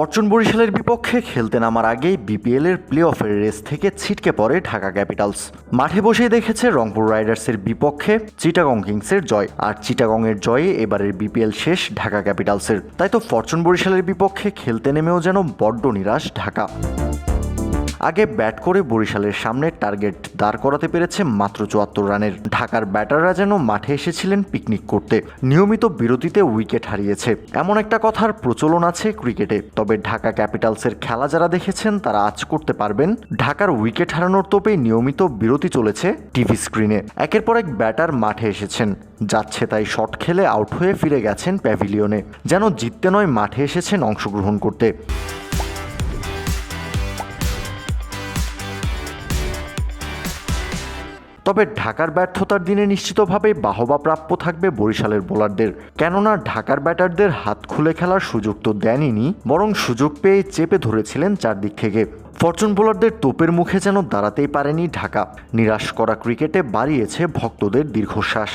Fortune বরিশালের বিপক্ষে খেলতে নামার আগেই বিপিএল এর প্লে অফের রেস থেকে ছিটকে পড়ে ঢাকা ক্যাপিটালস। মাঠে বসেই দেখেছে রংপুর রাইডার্সের বিপক্ষে চিটাগং কিংসের জয়, আর চিটাগং এর জয়ে এবারের বিপিএল শেষ ঢাকা ক্যাপিটালসের। তাই তো ফরচুন বরিশালের বিপক্ষে খেলতে নেমেও যেন বড্ড নিরাশ ঢাকা। আগে ব্যাট করে বরিশালের সামনে টার্গেট দাঁড় করাতে পেরেছে মাত্র চুয়াত্তর রানের। ঢাকার ব্যাটাররা যেন মাঠে এসেছিলেন পিকনিক করতে। নিয়মিত বিরতিতে উইকেট হারিয়েছে। এমন একটা কথার প্রচলন আছে ক্রিকেটে। তবে ঢাকা ক্যাপিটালসের খেলা যারা দেখেছেন, তারা আজ করতে পারবেন। ঢাকার উইকেট হারানোর তোপে নিয়মিত বিরতি চলেছে টিভি স্ক্রিনে। একের পর এক ব্যাটার মাঠে এসেছেন। যাচ্ছে তাই শট খেলে আউট হয়ে ফিরে গেছেন প্যাভিলিয়নে। যেন জিততে নয়, মাঠে এসেছেন অংশগ্রহণ করতে। তবে ঢাকার ব্যর্থতার দিনে নিশ্চিতভাবেই বাহবা প্রাপ্য থাকবে বরিশালের বোলারদের। কেননা ঢাকার ব্যাটারদের হাত খুলে খেলার সুযোগ তো দেনইনি, বরং সুযোগ পেয়ে চেপে ধরেছিলেন চারদিক থেকে। ফরচুন বোলারদের তোপের মুখে যেন দাঁড়াতেই পারেনি ঢাকা। নিরাশ করা ক্রিকেটে বাড়িয়েছে ভক্তদের দীর্ঘশ্বাস।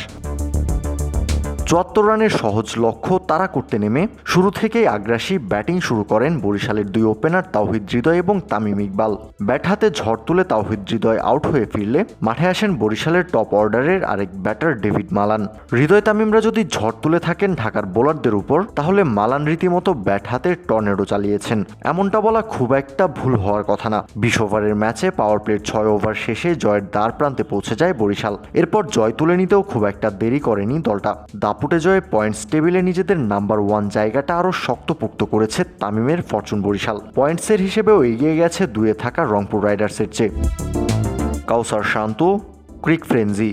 চুয়াত্তর রানের সহজ লক্ষ্য তারা করতে নেমে শুরু থেকেই আগ্রাসী ব্যাটিং শুরু করেন বরিশালের দুই ওপেনার তাওহিদ হৃদয় এবং তামিম ইকবাল। ব্যাট হাতে ঝড় তুলে তাওহিদ হৃদয় আউট হয়ে ফিরলে মাঠে আসেন বরিশালের টপ অর্ডারের আরেক ব্যাটার ডেভিড মালান। হৃদয় তামিমরা যদি ঝড় তুলে থাকেন ঢাকার বোলারদের উপর, তাহলে মালান রীতিমতো ব্যাট হাতে টর্নেডো চালিয়েছেন। এমনটা বলা খুব একটা ভুল হওয়ার কথা না। বিশ ওভারের ম্যাচে পাওয়ার প্লের ছয় ওভার শেষে জয়ের দ্বার প্রান্তে পৌঁছে যায় বরিশাল। এরপর জয় তুলে নিতেও খুব একটা দেরি করেনি দলটা। দাপুটে জয়ে পয়েন্টস টেবিলে নিজেদের নাম্বার ওয়ান জায়গাটা আরও শক্তপোক্ত করেছে তামিমের ফরচুন বরিশাল। পয়েন্টসের হিসেবেও এগিয়ে গেছে দুয়ে থাকা রংপুর রাইডার্সের চেয়ে। কাউসার শান্ত, ক্রিক ফ্রেঞ্জি